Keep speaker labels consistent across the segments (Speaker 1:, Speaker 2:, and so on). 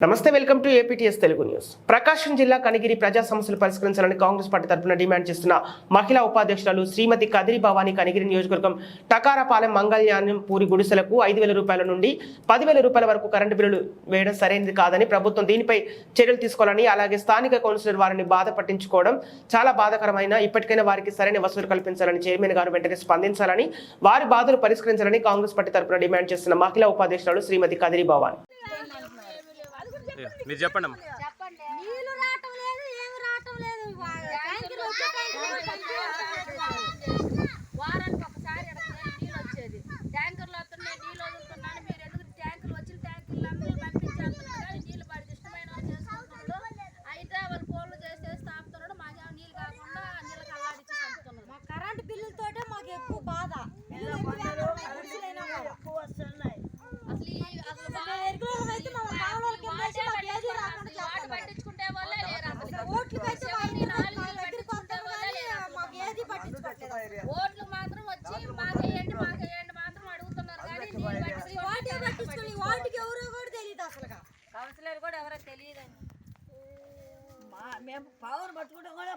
Speaker 1: నమస్తే welcome to APTS Telugu news. Prakasam జిల్లా కనిగిరి ప్రజా సమస్యలు పరిష్కరించాలని కాంగ్రెస్ పార్టీ తరఫున డిమాండ్ చేస్తున్న మహిళా ఉపాధ్యక్షురాలు శ్రీమతి కదిరి భవానీ కనిగిరి నియోజకవర్గం టకారపాలెం మంగళ్యానం పూరి గుడిసెలకు ఐదు వేల రూపాయల నుండి పదివేల రూపాయల వరకు కరెంటు బిల్లులు వేయడం సరైనది కాదని ప్రభుత్వం దీనిపై చర్యలు తీసుకోవాలని అలాగే స్థానిక కౌన్సిలర్ వారిని బాధ పట్టించుకోవడం చాలా బాధాకరమైన ఇప్పటికైనా వారికి సరైన వసూలు కల్పించాలని చైర్మన్ గారు వెంటనే స్పందించాలని వారి బాధలు పరిష్కరించాలని కాంగ్రెస్ పార్టీ తరఫున డిమాండ్ చేస్తున్న మహిళా ఉపాధ్యక్షురాలు శ్రీమతి కదిరి భవానీ.
Speaker 2: మీరు చెప్పండి అమ్మా
Speaker 3: చెప్పండి. నీళ్ళు రావటం లేదు ఏమి రావటం లేదు. తెలియదండి
Speaker 4: మేము పవర్ పట్టుకుంటాం కూడా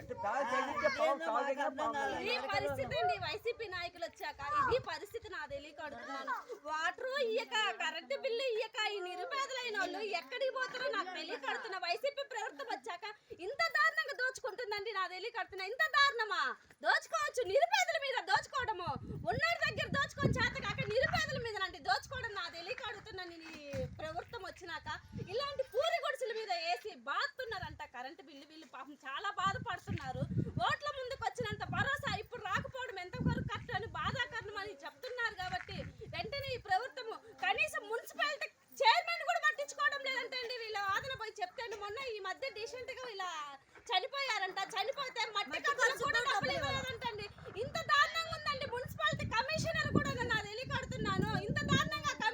Speaker 5: అంటే పవన్ కదా
Speaker 3: ఈ పరిస్థితి అండి వైసీపీ నాయకులు వచ్చాక. ఇది పరిస్థితి నా తెలియక అడుగుతున్నాను. వాటర్ ఇయ్యక కరెంటు బిల్లు ఇయ్యక ఈ నిరుపేదలైన వాళ్ళు ఎక్కడికి పోతారో నాకు తెలియక అడుగుతున్నా. వైసీపీ ప్రభుత్వం వచ్చాక ఇంత దారుణంగా దోచుకుంటుందండి నా తెలియక అడుగుతున్నా. ఇంత దారుణమా? దోచుకోవచ్చు నిరుపేదల మీద దోచుకోవడము. ఉన్నోడి కరెంటు బిల్లు వీళ్ళు పాపం చాలా బాధపడుతున్నారు. ఓట్ల ముందుకు వచ్చినంత భరోసా ఇప్పుడు రాకపోవడం ఎంతవరకు కరెక్ట్ అని బాధాకరణం అని చెప్తున్నారు కాబట్టి వెంటనే ఈ ప్రభుత్వము కనీసం మున్సిపాలిటీ చైర్మన్ కూడా పట్టించుకోవడం లేదంటే అండి వీళ్ళ వాదన పోయి చెప్తాను మొన్న ఈ మధ్య డీసెంట్గా ఇలా